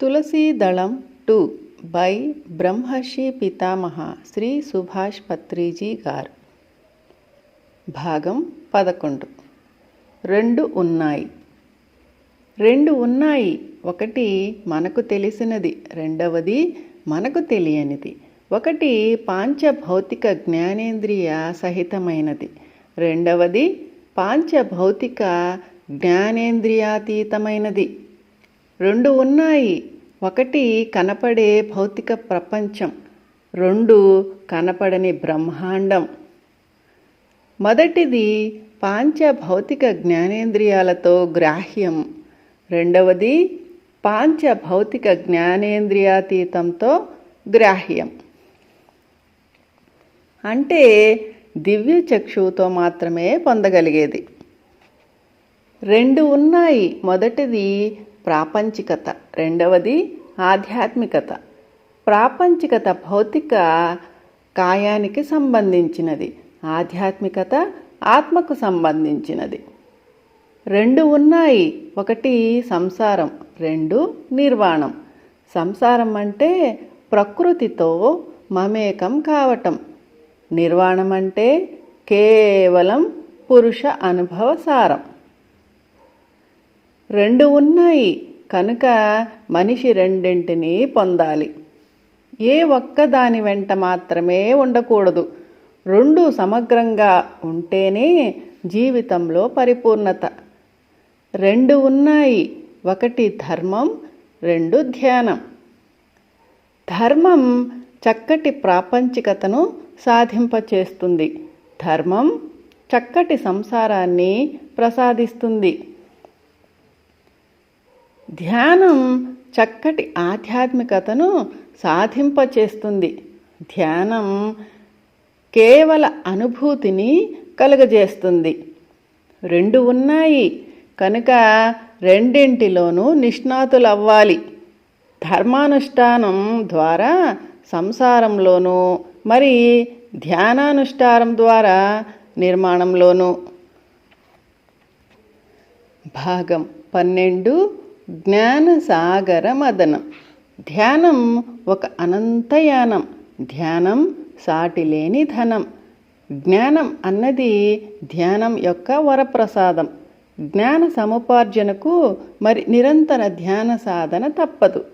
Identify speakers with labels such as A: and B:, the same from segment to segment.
A: Tulasidalam two by బ్రహ్మర్షి పితామహ శ్రీ సుభాష్ పత్రిజీ గారు భాగం పదకొండు రెండు ఉన్నాయి। రెండు ఉన్నాయి ఒకటి మనకు తెలిసినది రెండవది మనకు తెలియనిది. ఒకటి పాంచభౌతిక జ్ఞానేంద్రియ సహితమైనది. రెండవది పాంచభౌతిక జ్ఞానేంద్రియాతీతమైనది. రెండు ఉన్నాయి. ఒకటి కనపడే భౌతిక ప్రపంచం రెండు కనపడని బ్రహ్మాండం. మొదటిది పాంచ భౌతిక జ్ఞానేంద్రియాలతో గ్రాహ్యం. రెండవది పాంచ భౌతిక జ్ఞానేంద్రియాతీతంతో గ్రాహ్యం. అంటే దివ్య చక్షువుతో మాత్రమే పొందగలిగేది. రెండు ఉన్నాయి. మొదటిది ప్రాపంచికత. రెండవది ఆధ్యాత్మికత. ప్రాపంచికత భౌతిక కాయానికి సంబంధించినది. ఆధ్యాత్మికత ఆత్మకు సంబంధించినది. రెండు ఉన్నాయి. ఒకటి సంసారం రెండు నిర్వాణం. సంసారం అంటే ప్రకృతితో మమేకం కావటం. నిర్వాణం అంటే కేవలం పురుష అనుభవ సారం. రెండు ఉన్నాయి. కనుక మనిషి రెండింటినీ పొందాలి. ఏ ఒక్క దాని వెంట మాత్రమే ఉండకూడదు. రెండు సమగ్రంగా ఉంటేనే జీవితంలో పరిపూర్ణత. రెండు ఉన్నాయి. ఒకటి ధర్మం రెండు ధ్యానం. ధర్మం చక్కటి ప్రాపంచికతను సాధింపచేస్తుంది. ధర్మం చక్కటి సంసారాన్ని ప్రసాదిస్తుంది. ధ్యానం చక్కటి ఆధ్యాత్మికతను సాధింపచేస్తుంది. ధ్యానం కేవల అనుభూతిని కలుగజేస్తుంది. రెండు ఉన్నాయి. కనుక రెండింటిలోనూ నిష్ణాతులు అవ్వాలి ధర్మానుష్ఠానం ద్వారా సంసారంలోనూ మరి ధ్యానానుష్ఠానం ద్వారా నిర్మాణంలోనూ. భాగం పన్నెండు జ్ఞానసాగర మదనం ధ్యానం ఒక అనంతయానం. ధ్యానం సాటిలేని ధనం. జ్ఞానం అన్నది ధ్యానం యొక్క వరప్రసాదం. జ్ఞాన సముపార్జనకు మరి నిరంతర ధ్యాన సాధన తప్పదు.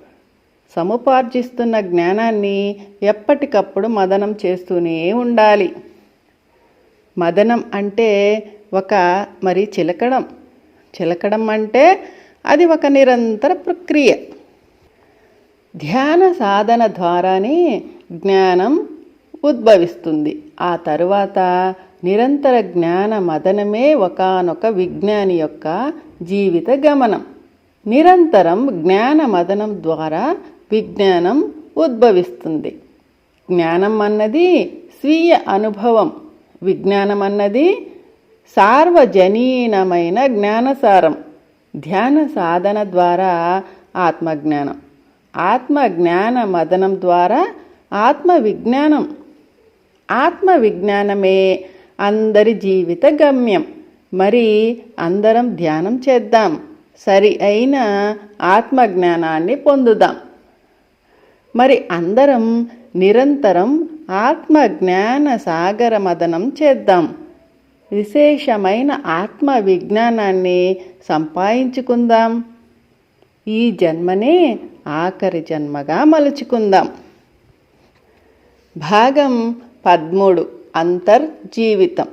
A: సముపార్జిస్తున్న జ్ఞానాన్ని ఎప్పటికప్పుడు మదనం చేస్తూనే ఉండాలి. మదనం అంటే ఒక మరి చిలకడం. చిలకడం అంటే అది ఒక నిరంతర ప్రక్రియ. ధ్యాన సాధన ద్వారానే జ్ఞానం ఉద్భవిస్తుంది. ఆ తరువాత నిరంతర జ్ఞాన మదనమే ఒకనొక విజ్ఞాని యొక్క జీవిత గమనం. నిరంతరం జ్ఞాన మదనం ద్వారా విజ్ఞానం ఉద్భవిస్తుంది. జ్ఞానం అన్నది స్వీయ అనుభవం. విజ్ఞానం అన్నది సార్వజనీనమైన జ్ఞానసారం. ధ్యాన సాధన ద్వారా ఆత్మజ్ఞానం. ఆత్మజ్ఞాన మదనం ద్వారా ఆత్మ విజ్ఞానం ఆత్మ విజ్ఞానమే అందరి జీవిత గమ్యం. మరి అందరం ధ్యానం చేద్దాం. సరి అయిన ఆత్మజ్ఞానాన్ని పొందుదాం. మరి అందరం నిరంతరం ఆత్మజ్ఞాన సాగర మదనం చేద్దాం. విశేషమైన ఆత్మ విజ్ఞానాన్ని సంపాదించుకుందాం. ఈ జన్మనే ఆఖరి జన్మగా మలుచుకుందాం. భాగం పదమూడు. అంతర్జీవితం.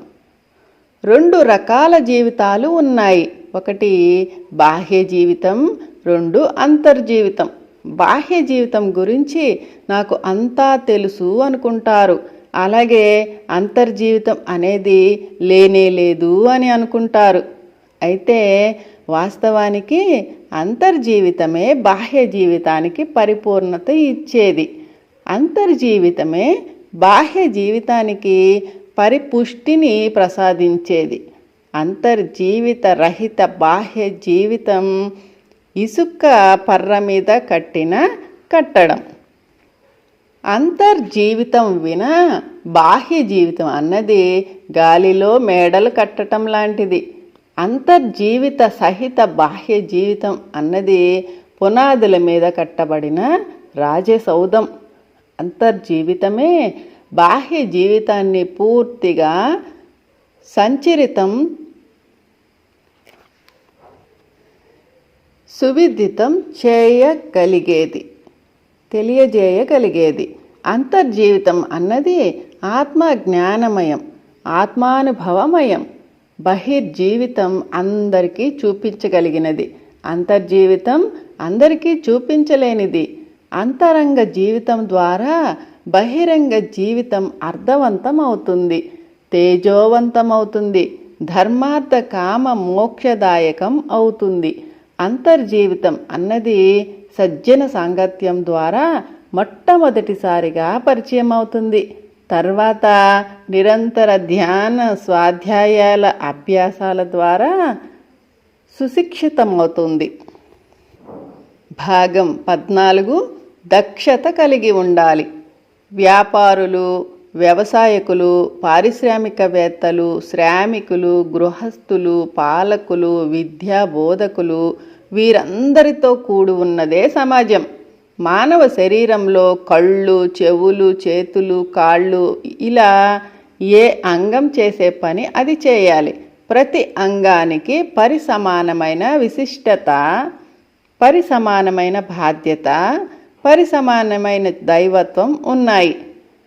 A: రెండు రకాల జీవితాలు ఉన్నాయి. ఒకటి బాహ్య జీవితం రెండు అంతర్జీవితం. బాహ్య జీవితం గురించి నాకు అంతా తెలుసు అనుకుంటారు. అలాగే అంతర్జీవితం అనేది లేనే లేదు అని అనుకుంటారు. అయితే వాస్తవానికి అంతర్జీవితమే బాహ్య జీవితానికి పరిపూర్ణత ఇచ్చేది. అంతర్జీవితమే బాహ్య జీవితానికి పరిపుష్టిని ప్రసాదించేది. అంతర్జీవిత రహిత బాహ్య జీవితం ఇసుక పర్ర మీద కట్టిన కట్టడం. అంతర్జీవితం వినా బాహ్య జీవితం అన్నది గాలిలో మేడలు కట్టడం లాంటిది. అంతర్జీవిత సహిత బాహ్య జీవితం అన్నది పునాదుల మీద కట్టబడిన రాజసౌధం. అంతర్జీవితమే బాహ్య జీవితాన్ని పూర్తిగా సంచరితం సువిదితం చేయగలిగేది. తెలియజేయగలిగేది. అంతర్జీవితం అన్నది ఆత్మ జ్ఞానమయం ఆత్మానుభవమయం. బహిర్జీవితం అందరికీ చూపించగలిగినది. అంతర్జీవితం అందరికీ చూపించలేనిది. అంతరంగ జీవితం ద్వారా బహిరంగ జీవితం అర్థవంతం అవుతుంది తేజోవంతమవుతుంది ధర్మార్థ కామ మోక్షదాయకం అవుతుంది. అంతర్జీవితం అన్నది సజ్జన సాంగత్యం ద్వారా మొట్టమొదటిసారిగా పరిచయం అవుతుంది తర్వాత నిరంతర ధ్యాన స్వాధ్యాయాల అభ్యాసాల ద్వారా సుశిక్షితమవుతుంది. భాగం పద్నాలుగు దక్షత కలిగి ఉండాలి. వ్యాపారులు వ్యవసాయకులు పారిశ్రామికవేత్తలు శ్రామికులు గృహస్థులు పాలకులు విద్యా బోధకులు వీరందరితో కూడి ఉన్నదే సమాజం. మానవ శరీరంలో కళ్ళు చెవులు చేతులు కాళ్ళు ఇలా ఏ అంగం చేసే పని అది చేయాలి. ప్రతి అంగానికి పరిసమానమైన విశిష్టత పరిసమానమైన బాధ్యత పరిసమానమైన దైవత్వం ఉన్నాయి.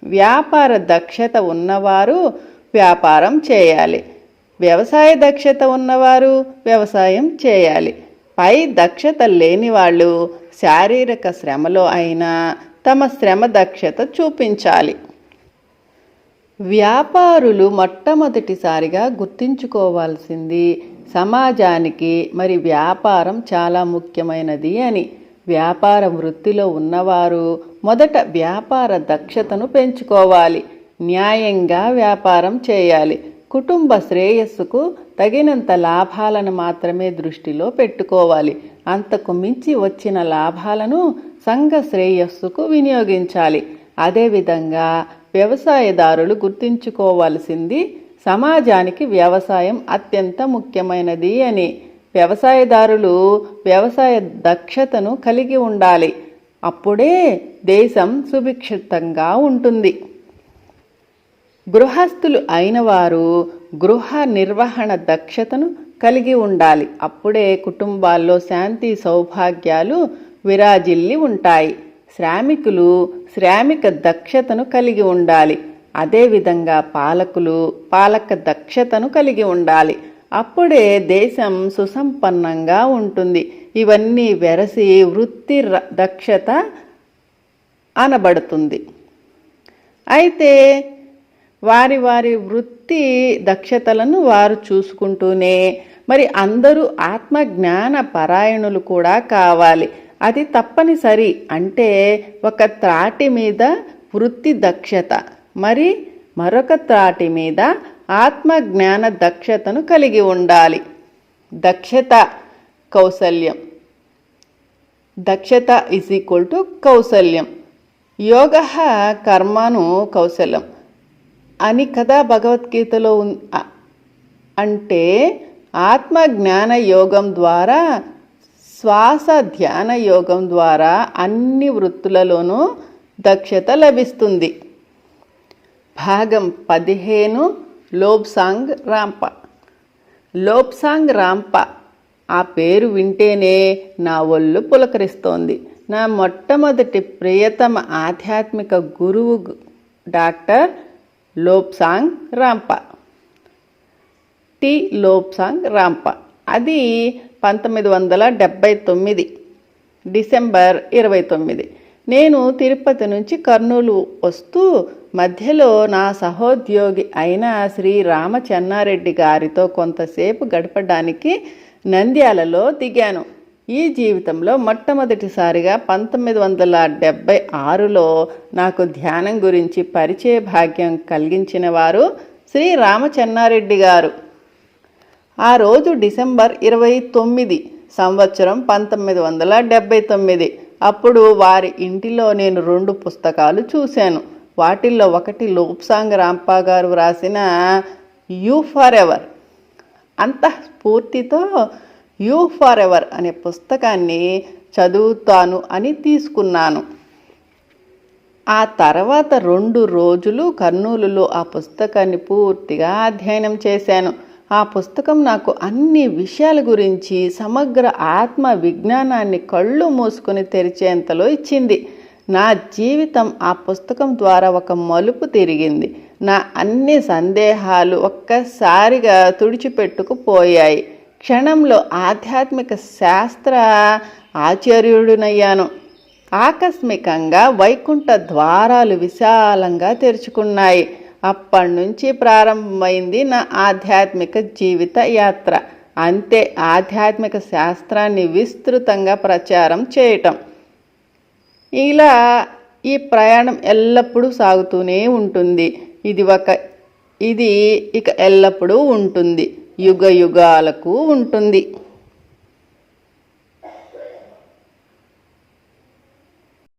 A: వ్యాపార దక్షత ఉన్నవారు వ్యాపారం చేయాలి. వ్యవసాయ దక్షత ఉన్నవారు వ్యవసాయం చేయాలి. పై దక్షత లేని వాళ్ళు శారీరక శ్రమలో అయినా తమ శ్రమ దక్షత చూపించాలి. వ్యాపారులు మొట్టమొదటిసారిగా గుర్తించుకోవాల్సింది సమాజానికి మరి వ్యాపారం చాలా ముఖ్యమైనది అని. వ్యాపార వృత్తిలో ఉన్నవారు మొదట వ్యాపార దక్షతను పెంచుకోవాలి. న్యాయంగా వ్యాపారం చేయాలి. కుటుంబ శ్రేయస్సుకు తగినంత లాభాలను మాత్రమే దృష్టిలో పెట్టుకోవాలి. అంతకు మించి వచ్చిన లాభాలను సంఘ శ్రేయస్సుకు వినియోగించాలి. అదేవిధంగా వ్యవసాయదారులు గుర్తించుకోవాల్సింది సమాజానికి వ్యవసాయం అత్యంత ముఖ్యమైనది అని. వ్యవసాయదారులు వ్యవసాయ దక్షతను కలిగి ఉండాలి. అప్పుడే దేశం సుభిక్షితంగా ఉంటుంది. గృహస్థులు అయిన వారు గృహ నిర్వహణ దక్షతను కలిగి ఉండాలి. అప్పుడే కుటుంబాల్లో శాంతి సౌభాగ్యాలు విరాజిల్లి ఉంటాయి. శ్రామికులు శ్రామిక దక్షతను కలిగి ఉండాలి. అదేవిధంగా పాలకులు పాలక దక్షతను కలిగి ఉండాలి. అప్పుడే దేశం సుసంపన్నంగా ఉంటుంది. ఇవన్నీ వెరసి వృత్తి ర- దక్షత అనబడుతుంది. అయితే వారి వారి వృత్తి దక్షతలను వారు చూసుకుంటూనే మరి అందరూ ఆత్మజ్ఞాన పరాయణులు కూడా కావాలి. అది తప్పనిసరి అంటే ఒక త్రాటి మీద వృత్తి దక్షత మరి మరొక త్రాటి మీద ఆత్మజ్ఞాన దక్షతను కలిగి ఉండాలి. దక్షత కౌసల్యం దక్షత ఇస్ ఈక్వల్ టు కౌసల్యం యోగ కర్మను కౌశలం అని కదా భగవద్గీతలో అంటే ఆత్మ జ్ఞాన యోగం ద్వారా శ్వాస ధ్యాన యోగం ద్వారా అన్ని వృత్తులలోనూ దక్షత లభిస్తుంది. భాగం పదిహేను లోబ్సాంగ్ రాంప. లోబ్సాంగ్ రాంప ఆ పేరు వింటేనే నా ఒళ్ళు పులకరిస్తోంది. నా మొట్టమొదటి ప్రియతమ ఆధ్యాత్మిక గురువు doctor Lobsang Rampa. T Lobsang Rampa. అది పంతొమ్మిది వందల డెబ్భై తొమ్మిది డిసెంబర్ ఇరవై తొమ్మిది. నేను తిరుపతి నుంచి కర్నూలు వస్తూ మధ్యలో నా సహోద్యోగి అయిన శ్రీ రామచెన్నారెడ్డి గారితో కొంతసేపు గడపడానికి నంద్యాలలో దిగాను. ఈ జీవితంలో మొట్టమొదటిసారిగా పంతొమ్మిది వందల డెబ్భై ఆరులో నాకు ధ్యానం గురించి పరిచయ భాగ్యం కలిగించిన వారు శ్రీ రామచెన్నారెడ్డి గారు. ఆ రోజు డిసెంబర్ ఇరవై తొమ్మిది సంవత్సరం పంతొమ్మిది వందల డెబ్భై తొమ్మిది. అప్పుడు వారి ఇంటిలో నేను రెండు పుస్తకాలు చూశాను. వాటిల్లో ఒకటి లోప్సాంగ్ రాంపా గారు వ్రాసిన యూ ఫర్ ఎవర్. అంత స్ఫూర్తితో యూ ఫార్ ఎవర్ అనే పుస్తకాన్ని చదువుతాను అని తీసుకున్నాను. ఆ తర్వాత రెండు రోజులు కర్నూలులో ఆ పుస్తకాన్ని పూర్తిగా అధ్యయనం చేశాను. ఆ పుస్తకం నాకు అన్ని విషయాల గురించి సమగ్ర ఆత్మ విజ్ఞానాన్ని కళ్ళు మూసుకొని తెరిచేంతలో ఇచ్చింది. నా జీవితం ఆ పుస్తకం ద్వారా ఒక మలుపు తిరిగింది. నా అన్ని సందేహాలు ఒక్కసారిగా తుడిచిపెట్టుకుపోయాయి. క్షణంలో ఆధ్యాత్మిక శాస్త్ర ఆచార్యుడినయ్యాను. ఆకస్మికంగా వైకుంఠ ద్వారాలు విశాలంగా తెరుచుకున్నాయి. అప్పటి నుంచి ప్రారంభమైంది నా ఆధ్యాత్మిక జీవిత యాత్ర. అంతే ఆధ్యాత్మిక శాస్త్రాన్ని విస్తృతంగా ప్రచారం చేయటం. ఇలా ఈ ప్రయాణం ఎల్లప్పుడూ సాగుతూనే ఉంటుంది. ఇది ఒక ఇది ఇక ఎల్లప్పుడూ ఉంటుంది. యుగ యుగాలకు ఉంటుంది.